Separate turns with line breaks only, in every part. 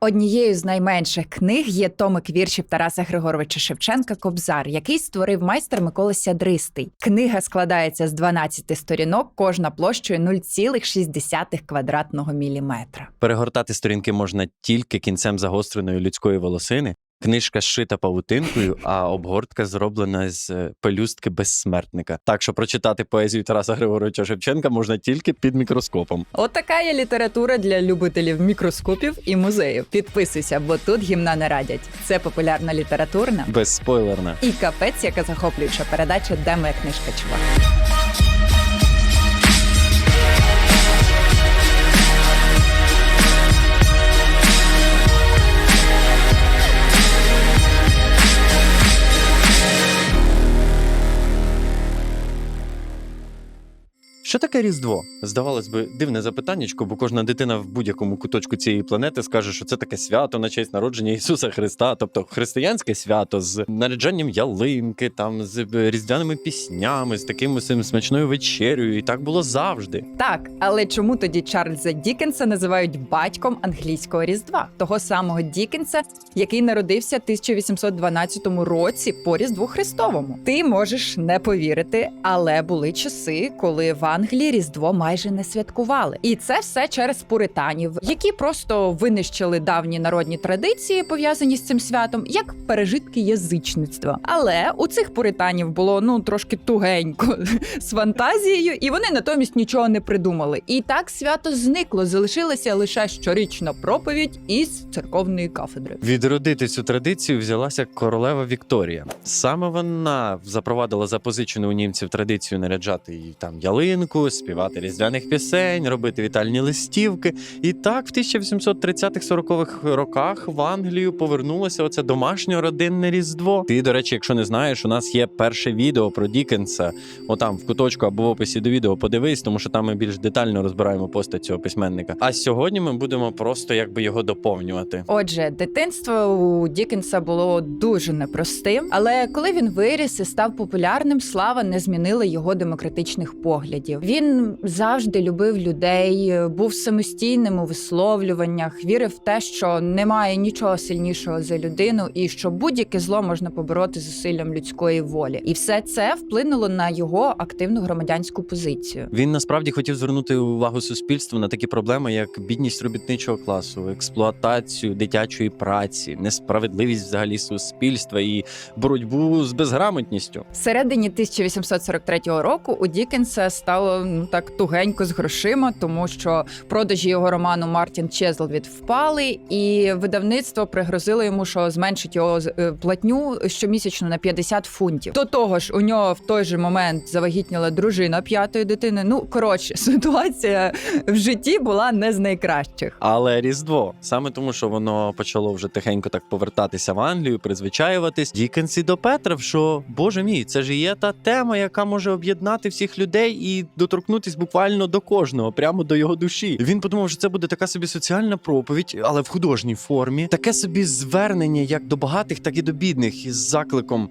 Однією з найменших книг є томик віршів Тараса Григоровича Шевченка Кобзар, який створив майстер Микола Сядристий. Книга складається з 12 сторінок, кожна площею 0,6 квадратного міліметра.
Перегортати сторінки можна тільки кінцем загостреної людської волосини. Книжка зшита павутинкою, а обгортка зроблена з е, пелюстки безсмертника. Так що прочитати поезію Тараса Григоровича Шевченка можна тільки під мікроскопом.
От така є література для любителів мікроскопів і музеїв. Підписуйся, бо тут гімна не радять. Це популярна літературна
Безспойлерна.
і капець, яка захоплююча передача Де моя книжка чувак.
Що таке Різдво? Здавалось би, дивне запитаннячко, бо кожна дитина в будь-якому куточку цієї планети скаже, що це таке свято на честь народження Ісуса Христа, тобто християнське свято з наряджанням ялинки, там з різдвяними піснями, з таким усім смачною вечерею, і так було завжди.
Так, але чому тоді Чарльза Дікенса називають батьком англійського різдва, того самого Дікенса, який народився в 1812 році по Різдву Христовому? Ти можеш не повірити, але були часи, коли в Англії Різдво майже не святкували, і це все через пуританів, які просто винищили давні народні традиції, пов'язані з цим святом, як пережитки язичництва. Але у цих пуританів було ну трошки тугенько з фантазією, і вони натомість нічого не придумали. І так свято зникло. Залишилася лише щорічна проповідь із церковної кафедри.
Відродити цю традицію взялася королева Вікторія. Саме вона запровадила запозичену у німців традицію наряджати їй там ялинку, співати різдвяних пісень, робити вітальні листівки. І так, в 1830-40-х роках в Англію повернулося оце домашнє родинне різдво. Ти, до речі, якщо не знаєш, у нас є перше відео про Дікенса. Отам в куточку або в описі до відео подивись, тому що там ми більш детально розбираємо постать цього письменника. А сьогодні ми будемо просто якби його доповнювати.
Отже, дитинство у Дікенса було дуже непростим, але коли він виріс і став популярним, слава не змінила його демократичних поглядів. Він завжди любив людей, був самостійним у висловлюваннях, вірив в те, що немає нічого сильнішого за людину, і що будь-яке зло можна побороти зусиллям людської волі. І все це вплинуло на його активну громадянську позицію.
Він насправді хотів звернути увагу суспільства на такі проблеми, як бідність робітничого класу, експлуатацію дитячої праці, несправедливість взагалі суспільства і боротьбу з безграмотністю.
Всередині 1843 року у Дікенса стало ну так тугенько з грошима, тому що продажі його роману Мартін Чезлвід впали, і видавництво пригрозило йому, що зменшить його е, платню щомісячно на 50 фунтів. До того ж, у нього в той же момент завагітніла дружина п'ятої дитини. Ну коротше, ситуація в житті була не з найкращих.
Але Різдво саме тому, що воно почало вже тихенько так повертатися в Англію, призвичаюватись. Дікенс і допетрив, що боже мій, це ж є та тема, яка може об'єднати всіх людей і доторкнутись буквально до кожного, прямо до його душі. Він подумав, що це буде така собі соціальна проповідь, але в художній формі, таке собі звернення як до багатих, так і до бідних, із закликом.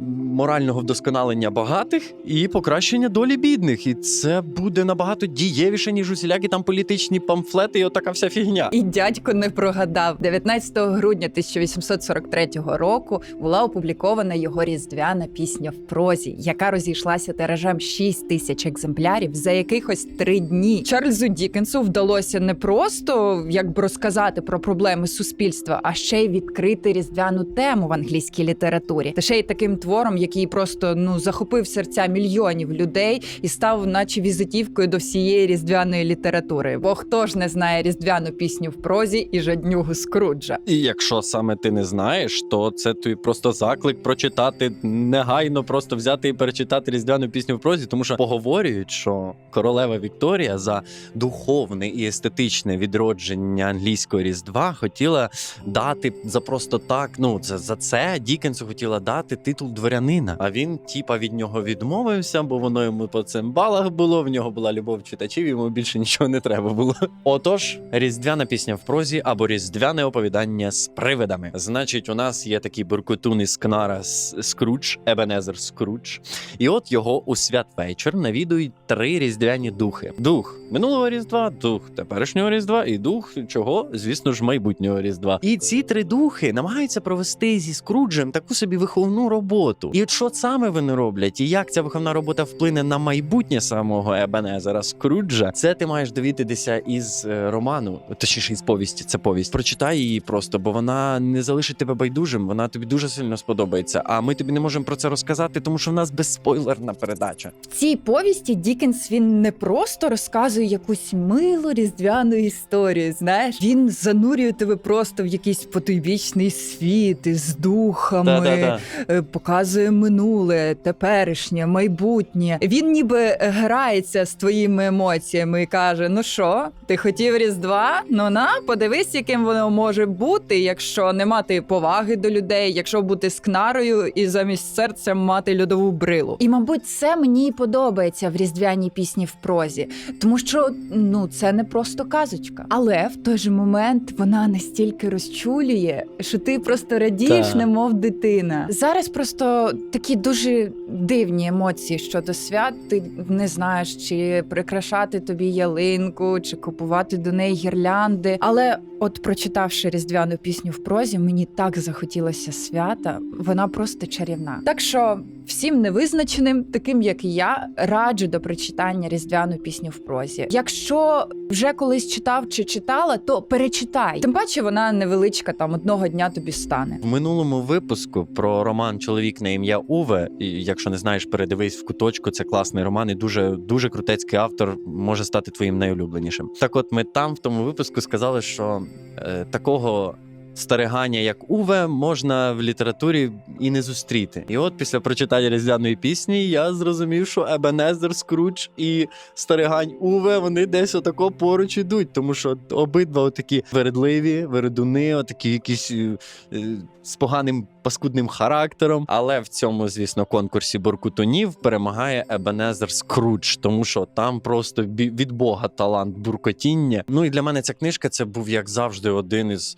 Морального вдосконалення багатих і покращення долі бідних, і це буде набагато дієвіше ніж усілякі там політичні памфлети, і отака вся фігня.
І дядько не прогадав. 19 грудня 1843 року була опублікована його різдвяна пісня в прозі, яка розійшлася тиражем 6 тисяч екземплярів за якихось три дні. Чарльзу Дікенсу вдалося не просто якби розказати про проблеми суспільства, а ще й відкрити різдвяну тему в англійській літературі. Та ще й таким твором, який просто ну захопив серця мільйонів людей і став, наче візитівкою до всієї різдвяної літератури. Бо хто ж не знає різдвяну пісню в прозі і жаднюгу Скруджа?
І якщо саме ти не знаєш, то це тобі просто заклик прочитати негайно, просто взяти і перечитати різдвяну пісню в прозі, тому що поговорюють, що королева Вікторія за духовне і естетичне відродження англійського різдва хотіла дати за просто так. Ну за, за це Дікенсу хотіла дати титул дворянина. А він, типа, від нього відмовився, бо воно йому по цим балах було. В нього була любов читачів, йому більше нічого не треба було. Отож, різдвяна пісня в прозі або різдвяне оповідання з привидами. Значить, у нас є такий буркутун із Кнара С- Скрудж, Ебенезер Скрудж. І от його у святвечір навідують три різдвяні духи: дух минулого різдва, дух теперішнього різдва і дух чого, звісно ж, майбутнього різдва. І ці три духи намагаються провести зі Скруджем таку собі виховну роботу. І от що саме вони роблять, і як ця виховна робота вплине на майбутнє самого Ебенезера Скруджа, це ти маєш довідатися із е, роману, точніше із повісті. Це повість. Прочитай її просто, бо вона не залишить тебе байдужим. Вона тобі дуже сильно сподобається. А ми тобі не можемо про це розказати, тому що в нас безспойлерна передача.
В цій повісті Дікенс він не просто розказує якусь милу різдвяну історію. Знаєш, він занурює тебе просто в якийсь потойбічний світ із духами,
Та-та-та.
е, показує минуле, теперішнє, майбутнє. Він ніби грається з твоїми емоціями і каже: Ну що, ти хотів Різдва? Ну на подивись, яким воно може бути, якщо не мати поваги до людей, якщо бути скнарою і замість серця мати льодову брилу. І мабуть, це мені і подобається в різдвяній пісні в прозі, тому що ну це не просто казочка, але в той же момент вона настільки розчулює, що ти просто радієш, немов дитина. Зараз просто такі дуже дивні емоції щодо свят. Ти не знаєш, чи прикрашати тобі ялинку, чи купувати до неї гірлянди. Але от прочитавши різдвяну пісню в прозі, мені так захотілося свята. Вона просто чарівна. Так що всім невизначеним, таким як і я, раджу до прочитання різдвяну пісню в прозі. Якщо вже колись читав чи читала, то перечитай. Тим паче вона невеличка, там одного дня тобі стане.
В минулому випуску про роман Чоловік на ім'я Уве. І якщо не знаєш, передивись в куточку. Це класний роман і дуже дуже крутецький автор може стати твоїм найулюбленішим. Так, от ми там в тому випуску сказали, що е, такого. Старигання, як Уве, можна в літературі і не зустріти. І от після прочитання різдвяної пісні я зрозумів, що Ебенезер Скрудж і старигань Уве вони десь отако поруч ідуть, тому що обидва отакі вередливі, вередуни, отакі якісь е, е, з поганим паскудним характером. Але в цьому, звісно, конкурсі буркутунів перемагає Ебенезер Скрудж, тому що там просто від Бога талант буркотіння. Ну і для мене ця книжка це був як завжди один із.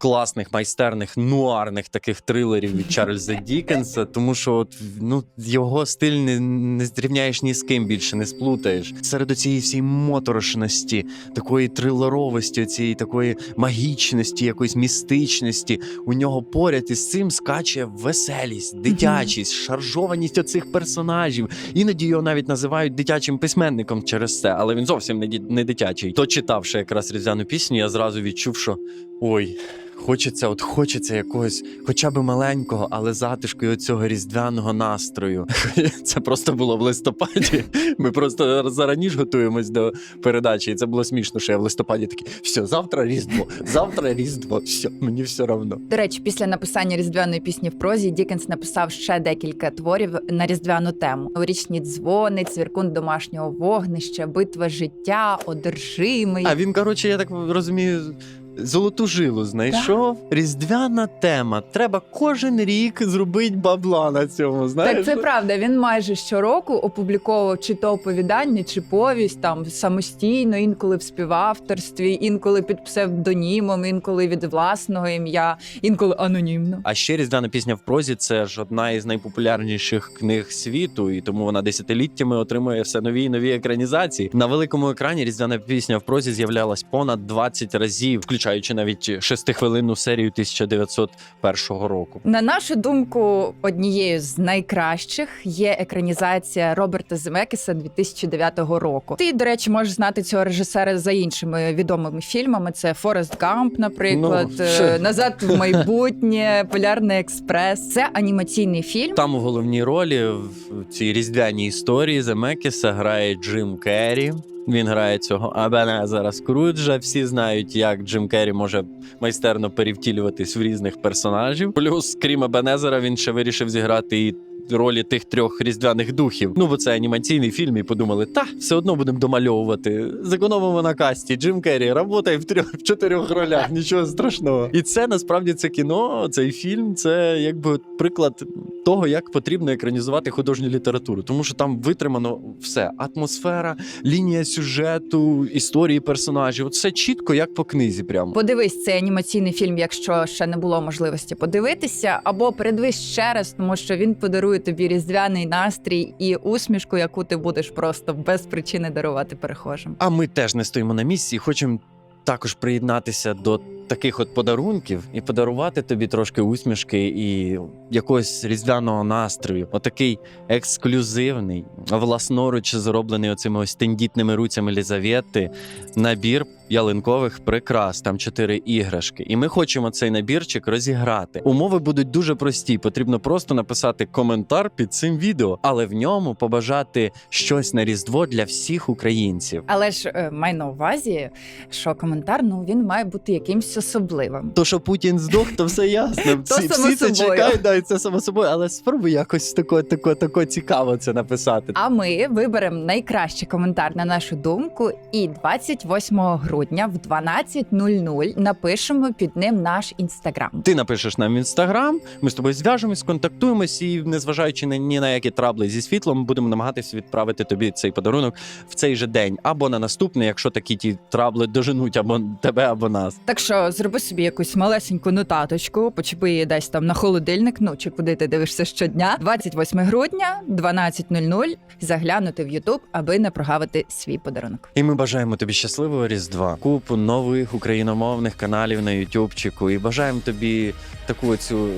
Класних майстерних нуарних таких трилерів від Чарльза Дікенса, тому що от, ну його стиль не, не зрівняєш ні з ким більше, не сплутаєш. Серед цієї всієї моторошності, такої трилеровості, цієї такої магічності, якоїсь містичності. У нього поряд із цим скаче веселість, дитячість, шаржованість оцих персонажів. Іноді його навіть називають дитячим письменником через це, але він зовсім не, дитячий. То читавши якраз різдвяну пісню, я зразу відчув, що ой. Хочеться, от хочеться якогось, хоча б маленького, але затишку і оцього різдвяного настрою. Це просто було в листопаді. Ми просто зараніше готуємось до передачі, і це було смішно, що я в листопаді такий, все, завтра різдво, завтра різдво, все, мені все равно.
До речі, після написання різдвяної пісні в прозі Дікенс написав ще декілька творів на різдвяну тему: новорічні дзвони, цвіркун домашнього вогнища, битва життя, одержимий.
А він, коротше, я так розумію. Золоту жилу знайшов. Різдвяна тема. Треба кожен рік зробити бабла на цьому. Знаєш?
Так, це правда. Він майже щороку опубліковував чи то оповідання, чи повість там самостійно, інколи в співавторстві, інколи під псевдонімом, інколи від власного ім'я, інколи анонімно.
А ще різдвяна пісня в прозі це ж одна із найпопулярніших книг світу, і тому вона десятиліттями отримує все нові і нові екранізації. На великому екрані різдвяна пісня в прозі з'являлась понад 20 разів, включаючи навіть шестихвилинну серію 1901 року.
На нашу думку, однією з найкращих є екранізація Роберта Земекіса 2009 року. Ти, до речі, можеш знати цього режисера за іншими відомими фільмами. Це Форест Гамп, наприклад,
Ну,
е. Назад в майбутнє, Полярний експрес. Це анімаційний фільм.
Там у головній ролі в цій різдвяній історії Земекіса грає Джим Керрі. Він грає цього Абенезера Скруджа. Всі знають, як Джим Керрі може майстерно перевтілюватись в різних персонажів. Плюс, крім Абенезера, він ще вирішив зіграти і ролі тих трьох різдвяних духів. Ну бо це анімаційний фільм, і подумали, та все одно будемо домальовувати. Зекономимо на касті. Джим Керрі работає в трьох в чотирьох ролях. Нічого страшного. І це насправді це кіно, цей фільм, це якби приклад того, як потрібно екранізувати художню літературу, тому що там витримано все: атмосфера, лінія сюжету, історії персонажів. От все чітко, як по книзі. Прямо
Подивись цей анімаційний фільм, якщо ще не було можливості подивитися, або передивись ще раз, тому що він подарує тобі різдвяний настрій і усмішку, яку ти будеш просто без причини дарувати перехожим.
А ми теж не стоїмо на місці і хочемо також приєднатися до таких от подарунків і подарувати тобі трошки усмішки і якогось різдвяного настрою. Отакий ексклюзивний, власноруч зроблений оцими ось тендітними руцями Лізавети набір ялинкових прикрас. Там чотири іграшки. І ми хочемо цей набірчик розіграти. Умови будуть дуже прості. Потрібно просто написати коментар під цим відео, але в ньому побажати щось на різдво для всіх українців.
Але ж е, май на увазі, що коментар ну він має бути якимсь особливим.
То, що Путін здох, то все ясно.
То
Всі,
само
всі це
собою.
чекають, да, і це само собою, але спробуй якось тако, тако, тако цікаво це написати.
А ми виберемо найкращий коментар на нашу думку, і 28 грудня в 12.00 напишемо під ним наш інстаграм.
Ти напишеш нам в інстаграм, ми з тобою зв'яжемось, контактуємось і, незважаючи на ні на які трабли зі світлом, будемо намагатися відправити тобі цей подарунок в цей же день або на наступний, якщо такі ті трабли доженуть або тебе, або нас.
Так що зроби собі якусь малесеньку нотаточку, почепи її десь там на холодильник, ну чи куди ти дивишся щодня. 28 грудня, 12.00, заглянути в Ютуб, аби не прогавити свій подарунок.
І ми бажаємо тобі щасливого різдва, купу нових україномовних каналів на Ютубчику. І бажаємо тобі таку цю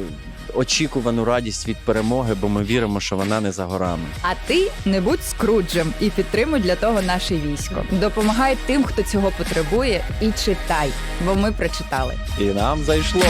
очікувану радість від перемоги, бо ми віримо, що вона не за горами.
А ти не будь скруджем і підтримуй для того наше військо. Допомагай тим, хто цього потребує, і читай, бо ми прочитали.
І нам зайшло.